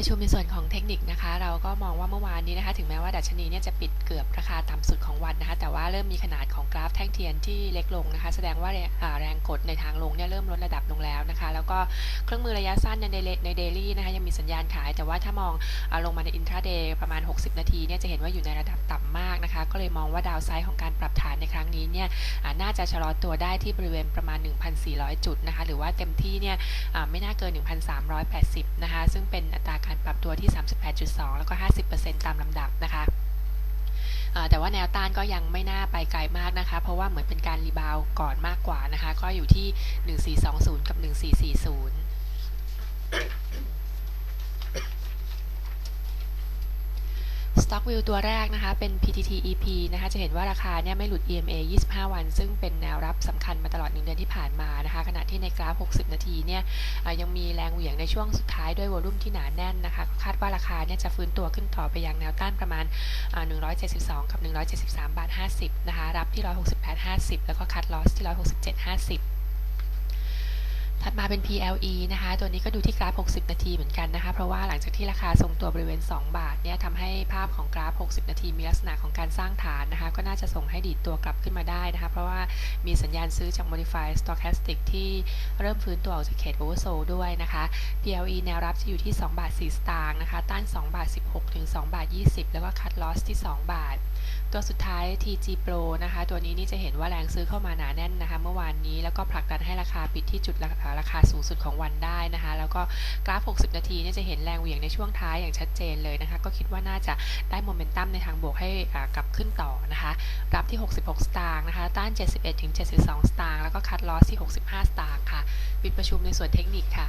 ประชุมในส่วนของเทคนิคนะคะ เราก็มองว่าเมื่อวานนี้นะคะ ถึงแม้ว่าดัชนีเนี่ยจะปิดเกือบราคาต่ำสุดของวันนะคะ แต่ว่าเริ่มมีขนาดของกราฟแท่งเทียนที่เล็กลงนะคะ แสดงว่าแรงอ่าแรงกดในทางลงเนี่ยเริ่มลดระดับลงแล้วนะคะ แล้วก็เครื่องมือระยะสั้นในเดลในเดลี่นะคะยังมีสัญญาณขาย แต่ว่าถ้ามองอลงมาในอินทราเดย์ประมาณ 60 นาทีเนี่ยจะเห็นว่าอยู่ในระดับต่ำมากนะคะ ก็เลยมองว่าดาวไซด์ของการปรับฐานในครั้งนี้เนี่ยน่าจะชะลอตัวได้ที่บริเวณประมาณ 1,400 จุดนะคะ หรือว่าเต็มที่เนี่ยไม่น่าเกิน 1,380 นะคะ ซึ่งเป็น แล้วก็ 50%ตามลำดับนะคะแต่ว่าแนวต้านก็ยังไม่น่าไปไกลมากนะคะ เพราะว่าเหมือนเป็นการรีบาวก่อนมากกว่านะคะ ก็อยู่ที่ 1420 กับ 1440สต็อกวิวตัวแรกนะคะ เป็น PTT EP นะคะ จะเห็นว่าราคาเนี่ยไม่หลุด EMA 25 วัน ซึ่งเป็นแนวรับสำคัญมาตลอดหนึ่งเดือนที่ผ่านมานะคะขณะ ที่ในกราฟ 60 นาทีเนี่ยยังมีแรงเหวี่ยงในช่วงสุดท้ายด้วยวอลุ่มที่หนาแน่นนะคะคาดว่าราคาเนี่ยจะฟื้นตัวขึ้นต่อไปยังแนวต้านประมาณ 172 กับ 173 บาท 50 นะคะ รับที่ 168.50 แล้วก็คัดลอสที่ 167.50 ถัดมาเป็น PLE นะคะ ตัวนี้ก็ดูที่กราฟ 60 นาทีเหมือนกันนะคะ เพราะว่าหลังจากที่ราคาทรงตัวบริเวณ 2 บาทเนี่ยทำให้ภาพของกราฟ 60 นาทีมีลักษณะของการสร้างฐานนะคะ ก็น่าจะส่งให้ดีดตัวกลับขึ้นมาได้นะคะ เพราะว่ามีสัญญาณซื้อจาก Modified Stochastic ที่เริ่มฟื้นตัวออกจากเขต Oversold ด้วยนะคะ PLE แนวรับจะอยู่ที่ 2 บาท 4 สตางค์นะคะ ต้าน 2 บาท 16 ถึง 2 บาท 20 แล้วก็คัดลอสที่ 2 บาทตัวสุดท้าย TG Pro นะคะ ตัวนี้นี่จะเห็นว่าแรงซื้อเข้ามาหนาแน่นนะคะ เมื่อวานนี้แล้วก็ผลักดันให้ราคาปิดที่จุดราคาราคาสูงสุดของวันได้นะคะ แล้วก็กราฟ 60 นาทีนี่จะเห็นแรงเหวี่ยงในช่วงท้ายอย่างชัดเจนเลยนะคะ ก็คิดว่าน่าจะได้โมเมนตัมในทางบวกให้กลับขึ้นต่อนะคะ รับที่ 66 สตางค์นะคะ ต้าน 71ถึง72 สตางค์แล้วก็คัดลอสที่ 65 สตางค์ค่ะ ปิดประชุมในส่วนเทคนิคค่ะ